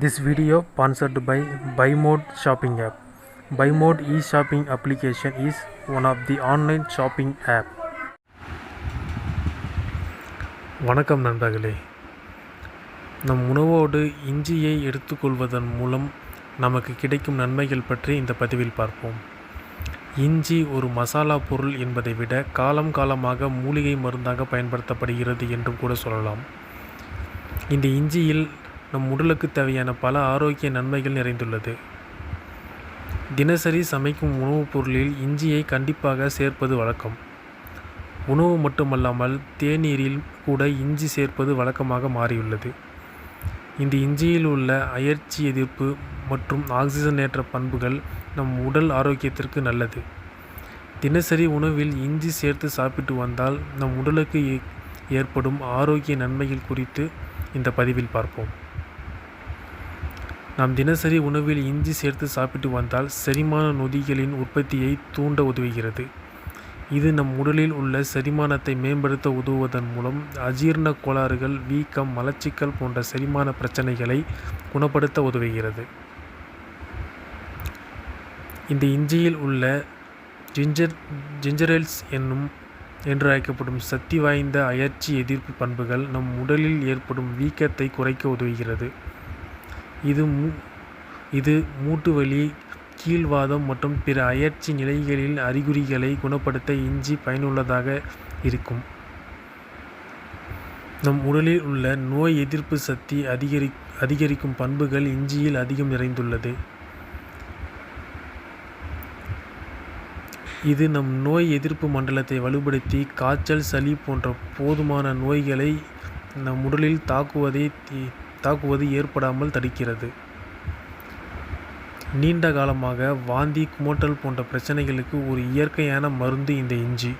This video sponsored by shopping shopping app. Mode e-shopping application is one of the online shopping app. வணக்கம் நண்பர்களே நம் உணவோடு இஞ்சியை எடுத்துக்கொள்வதன் மூலம் நமக்கு கிடைக்கும் நன்மைகள் பற்றி இந்த பதிவில் பார்ப்போம் இஞ்சி ஒரு மசாலா பொருள் என்பதை விட காலம் காலமாக மூலிகை மருந்தாக பயன்படுத்தப்படுகிறது என்றும் கூட சொல்லலாம் இந்த இஞ்சியில் நம் உடலுக்கு தேவையான பல ஆரோக்கிய நன்மைகள் நிறைந்துள்ளது. தினசரி சமைக்கும் உணவுப் பொருளில் இஞ்சியை கண்டிப்பாக சேர்ப்பது வழக்கம். உணவு மட்டுமல்லாமல் தேநீரில் கூட இஞ்சி சேர்ப்பது வழக்கமாக மாறியுள்ளது. இந்த இஞ்சியில் உள்ள அயற்சி எதிர்ப்பு மற்றும் ஆக்சிஜனேற்ற பண்புகள் நம் உடல் ஆரோக்கியத்திற்கு நல்லது. தினசரி உணவில் இஞ்சி சேர்த்து சாப்பிட்டு வந்தால் நம் உடலுக்கு ஏ- ஏற்படும் ஆரோக்கிய நன்மைகள் குறித்து இந்த பதிவில் பார்ப்போம். நாம் தினசரி உணவில் இஞ்சி சேர்த்து சாப்பிட்டு வந்தால் செரிமான நொதிகளின் உற்பத்தியை தூண்ட உதவுகிறது. இது நம் உடலில் உள்ள செரிமானத்தை மேம்படுத்த உதவுவதன் மூலம் அஜீரண கோளாறுகள் வீக்கம் மலச்சிக்கல் போன்ற செரிமான பிரச்சனைகளை குணப்படுத்த உதவுகிறது. இந்த இஞ்சியில் உள்ள ஜிஞ்சர் ஜிஞ்சரல்ஸ் என்னும் என்று அழைக்கப்படும் சக்தி வாய்ந்த அயற்சி எதிர்ப்பு பண்புகள் நம் உடலில் ஏற்படும் வீக்கத்தை குறைக்க உதவுகிறது. இது மூ இது மூட்டு வலி கீழ்வாதம் மற்றும் பிற அயற்சி நிலைகளில் அறிகுறிகளை குணப்படுத்த இஞ்சி பயனுள்ளதாக இருக்கும். நம் உடலில் உள்ள நோய் எதிர்ப்பு சக்தி அதிகரி அதிகரிக்கும் பண்புகள் இஞ்சியில் அதிகம் நிறைந்துள்ளது. இது நம் நோய் எதிர்ப்பு மண்டலத்தை வலுப்படுத்தி காய்ச்சல் சளி போன்ற போதுமான நோய்களை நம் உடலில் தாக்குவதை தாக்குவது ஏற்படாமல் தடுக்கிறது. நீண்ட காலமாக வாந்தி குமட்டல் போன்ற பிரச்சனைகளுக்கு ஒரு இயற்கையான மருந்து இந்த இஞ்சி.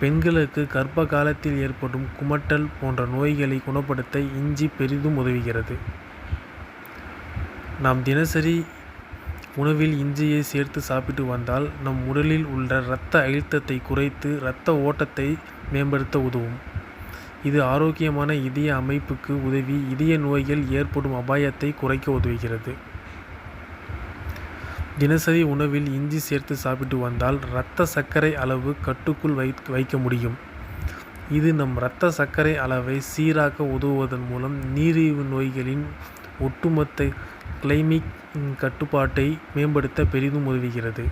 பெண்களுக்கு கர்ப்ப காலத்தில் ஏற்படும் குமட்டல் போன்ற நோய்களை குணப்படுத்த இஞ்சி பெரிதும் உதவுகிறது. நாம் தினசரி உணவில் இஞ்சியை சேர்த்து சாப்பிட்டு வந்தால் நம் உடலில் உள்ள இரத்த அழுத்தத்தை குறைத்து இரத்த ஓட்டத்தை மேம்படுத்த உதவும். இது ஆரோக்கியமான இதய அமைப்புக்கு உதவி. இதய நோய்கள் ஏற்படும் அபாயத்தை குறைக்க உதவுகிறது. தினசரி உணவில் இஞ்சி சேர்த்து சாப்பிட்டு வந்தால் இரத்த சர்க்கரை அளவு கட்டுக்குள் வை வைக்க முடியும். இது நம் இரத்த சர்க்கரை அளவை சீராக்க உதவுவதன் மூலம் நீரிழிவு நோய்களின் ஒட்டுமொத்த கிளைமிக் கட்டுப்பாட்டை மேம்படுத்த பெரிதும் உதவுகிறது.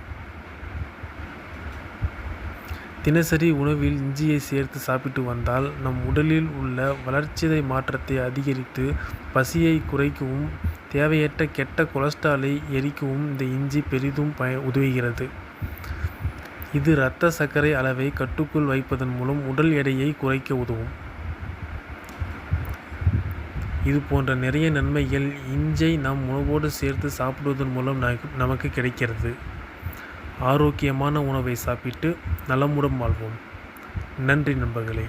தினசரி உணவில் இஞ்சியை சேர்த்து சாப்பிட்டு வந்தால் நம் உடலில் உள்ள வளர்ச்சிதை மாற்றத்தை அதிகரித்து பசியை குறைக்கவும் தேவையற்ற கெட்ட கொலஸ்ட்ராலை எரிக்கவும் இந்த இஞ்சி பெரிதும் பய உதவுகிறது. இது இரத்த சர்க்கரை அளவை கட்டுக்குள் வைப்பதன் மூலம் உடல் எடையை குறைக்க உதவும். இது போன்ற நிறைய நன்மைகள் இஞ்சை நாம் உணவோடு சேர்த்து சாப்பிடுவதன் மூலம் நமக்கு- நமக்கு கிடைக்கிறது. ஆரோக்கியமான உணவை சாப்பிட்டு நலமுடன் வாழ்வோம். நன்றி நண்பர்களே.